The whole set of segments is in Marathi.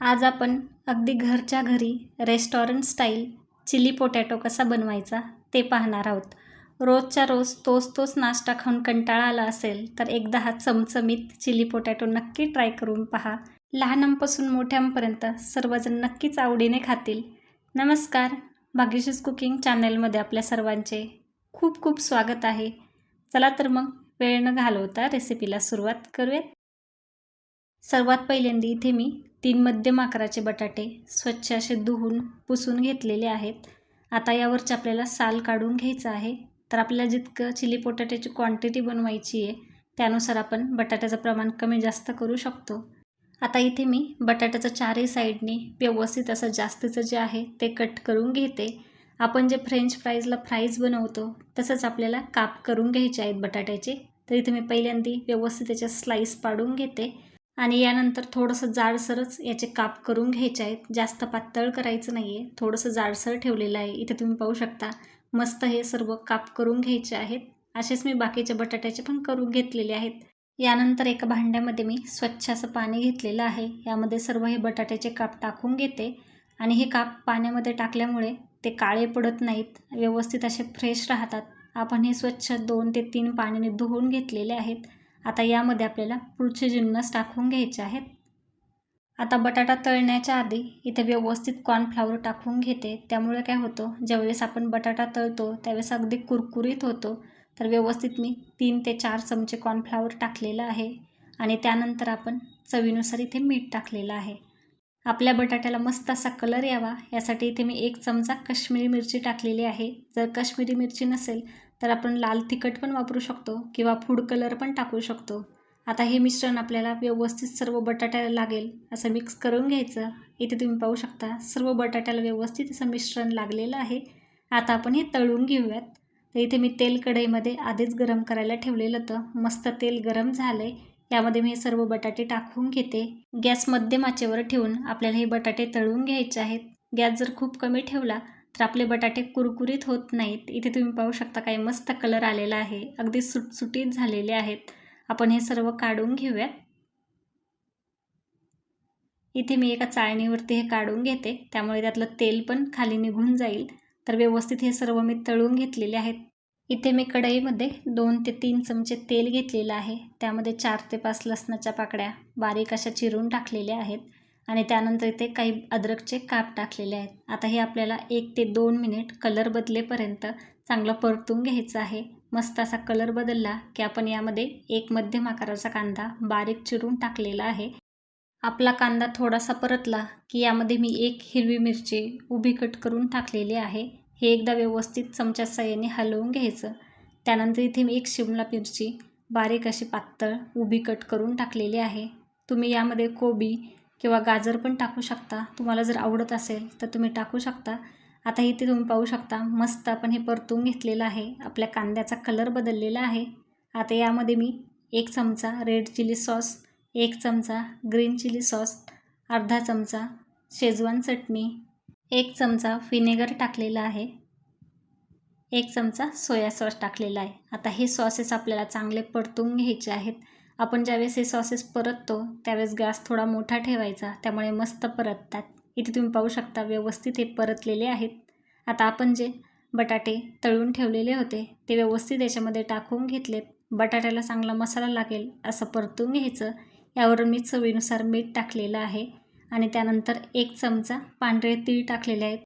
आज आपण अगदी घरच्या घरी रेस्टॉरंट स्टाईल चिली पोटॅटो कसा बनवायचा ते पाहणार आहोत. रोजच्या रोज तोच तोच नाश्ता खाऊन कंटाळा आला असेल तर एकदा हा चमचमीत चिली पोटॅटो नक्की ट्राय करून पहा. लहानांपासून मोठ्यांपर्यंत सर्वजण नक्कीच आवडीने खातील. नमस्कार भाग्यशीच कुकिंग चॅनलमध्ये आपल्या सर्वांचे खूप खूप स्वागत आहे. चला तर मग वेळ न घालवता रेसिपीला सुरुवात करूयात. सर्वात पहिल्यांदा इथे मी तीन मध्यम आकाराचे बटाटे स्वच्छ असे धुवून पुसून घेतलेले आहेत. आता यावरची आपल्याला साल काढून घ्यायचं आहे. तर आपल्याला जितकं चिली पोटॅटोची क्वांटिटी बनवायची आहे त्यानुसार आपण बटाट्याचं प्रमाण कमी जास्त करू शकतो. आता इथे मी बटाट्याचं चारही साईडने व्यवस्थित असं जास्तीचं जे आहे ते कट करून घेते. आपण जे फ्रेंच फ्राईजला फ्राईज बनवतो तसंच आपल्याला काप करून घ्यायचे आहेत बटाट्याचे. तर इथे मी पहिल्यांदा व्यवस्थित त्याच्या स्लाईस पाडून घेते. आणि यानंतर थोडंसं जाडसरच याचे काप करून घ्यायचे आहेत. जास्त पातळ करायचं नाही आहे थोडंसं जाडसर ठेवलेलं आहे. इथे तुम्ही पाहू शकता. मस्त हे सर्व काप करून घ्यायचे आहेत. असेच मी बाकीचे बटाट्याचे पण करून घेतलेले आहेत. यानंतर एका भांड्यामध्ये मी स्वच्छ असं पाणी घेतलेलं आहे. यामध्ये सर्व हे बटाट्याचे काप टाकून घेते. आणि हे काप पाण्यामध्ये टाकल्यामुळे ते काळे पडत नाहीत. व्यवस्थित असे फ्रेश राहतात. आपण हे स्वच्छ दोन ते तीन पाण्याने धुवून घेतलेले आहेत. आता यामध्ये आपल्याला पुढचे जिन्नस टाकून घ्यायचे आहेत आता बटाटा तळण्याच्या आधी इथे व्यवस्थित कॉर्नफ्लावर टाकून घेते. त्यामुळे काय होतं ज्यावेळेस आपण बटाटा तळतो त्यावेळेस अगदी कुरकुरीत होतो. तर व्यवस्थित मी तीन ते चार चमचे कॉर्नफ्लावर टाकलेलं आहे आणि त्यानंतर आपण चवीनुसार इथे मीठ टाकलेलं आहे. आपल्या बटाट्याला मस्त असा कलर यावा. यासाठी इथे मी एक चमचा कश्मीरी मिरची टाकलेली आहे. जर कश्मीरी मिरची नसेल तर आपण लाल तिखट पण वापरू शकतो किंवा फूड कलर पण टाकू शकतो. आता हे मिश्रण आपल्याला व्यवस्थित सर्व बटाट्याला लागेल असं मिक्स करून घ्यायचं. इथे तुम्ही पाहू शकता सर्व बटाट्याला व्यवस्थित असं मिश्रण लागलेलं आहे. आता आपण हे तळून घेऊयात. तर इथे मी तेल कढईमध्ये आधीच गरम करायला ठेवलेलं होतं. मस्त तेल गरम झालं आहे यामध्ये मी हे सर्व बटाटे टाकून घेते. गॅस मध्यम आचेवर ठेवून आपल्याला हे बटाटे तळून घ्यायचे आहेत. गॅस जर खूप कमी ठेवला तर आपले बटाटे कुरकुरीत होत नाहीत. इथे तुम्ही पाहू शकता काही मस्त कलर आलेला आहे. अगदी सुटसुटीत झालेले आहेत. आपण हे सर्व काढून घेऊयात. इथे मी एका चाळणीवरती हे काढून घेते. त्यामुळे त्यातलं तेल पण खाली निघून जाईल. तर व्यवस्थित हे सर्व मी तळून घेतलेले आहेत. इथे मी कढईमध्ये दोन ते तीन चमचे तेल घेतलेलं आहे. त्यामध्ये चार ते पाच लसणाच्या पाकड्या बारीक अशा चिरून टाकलेल्या आहेत. आणि त्यानंतर इथे काही अद्रकचे काप टाकलेले आहेत. आता हे आपल्याला एक ते दोन मिनिट कलर बदलेपर्यंत चांगलं परतून घ्यायचं आहे. मस्त असा कलर बदलला की आपण यामध्ये एक मध्यम आकाराचा कांदा बारीक चिरून टाकलेला आहे. आपला कांदा थोडासा परतला की यामध्ये मी एक हिरवी मिरची उभी कट करून टाकलेली आहे. हे एकदा व्यवस्थित चमच्या सहाय्याने हलवून घ्यायचं. त्यानंतर इथे मी एक शिमला मिरची बारीक अशी पातळ उभी कट करून टाकलेली आहे. तुम्ही यामध्ये कोबी किंवा गाजर पण टाकू शकता. तुम्हाला जर आवडत असेल तर तुम्ही टाकू शकता. आता इथे तुम्ही पाहू शकता मस्त आपण हे परतून घेतलेलं आहे. आपल्या कांद्याचा कलर बदललेला आहे. आता यामध्ये मी एक चमचा रेड चिली सॉस एक चमचा ग्रीन चिली सॉस अर्धा चमचा शेजवान चटणी एक चमचा व्हिनेगर टाकलेला आहे. एक चमचा सोया सॉस टाकलेला आहे. आता हे सॉसेस आपल्याला चांगले परतून घ्यायचे आहेत. आपण ज्यावेळेस हे सॉसेस परततो त्यावेळेस गॅस थोडा मोठा ठेवायचा त्यामुळे मस्त परततात. इथे तुम्ही पाहू शकता व्यवस्थित हे परतलेले आहेत. आता आपण जे बटाटे तळून ठेवलेले होते ते व्यवस्थित याच्यामध्ये टाकून घेतलेत. बटाट्याला चांगला मसाला लागेल असं परतून घ्यायचं. यावरून मी चवीनुसार मीठ टाकलेलं आहे आणि त्यानंतर एक चमचा पांढरे तीळ टाकलेले आहेत.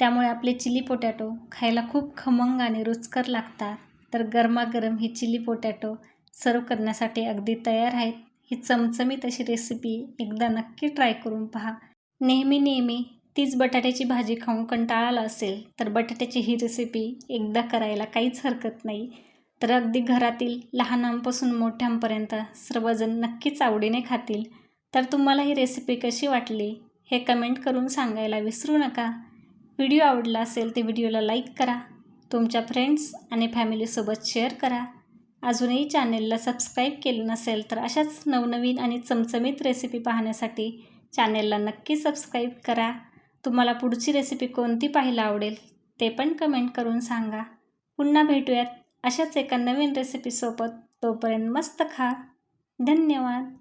त्यामुळे आपले चिली पोटॅटो खायला खूप खमंग आणि रुचकर लागतात. तर गरमागरम ही चिली पोटॅटो सर्व करण्यासाठी अगदी तयार आहेत. ही चमचमीत अशी रेसिपी एकदा नक्की ट्राय करून पहा. नेहमी नेहमी तीच बटाट्याची भाजी खाऊन कंटाळाला असेल तर बटाट्याची ही रेसिपी एकदा करायला काहीच हरकत नाही. तर अगदी घरातील लहानांपासून मोठ्यांपर्यंत सर्वजण नक्कीच आवडीने खातील. तर तुम्हाला ही रेसिपी कशी वाटली हे कमेंट करून सांगायला विसरू नका. व्हिडिओ आवडला असेल तर व्हिडिओला लाईक करा. तुमच्या फ्रेंड्स आणि फॅमिलीसोबत शेअर करा. अजूनही चॅनेलला सबस्क्राईब केलं नसेल तर अशाच नवनवीन आणि चमचमीत रेसिपी पाहण्यासाठी चॅनेलला नक्की सबस्क्राईब करा. तुम्हाला पुढची रेसिपी कोणती पाहायला आवडेल ते पण कमेंट करून सांगा. पुन्हा भेटूयात अशाच एका नवीन रेसिपीसोबत तोपर्यंत मस्त खा. धन्यवाद.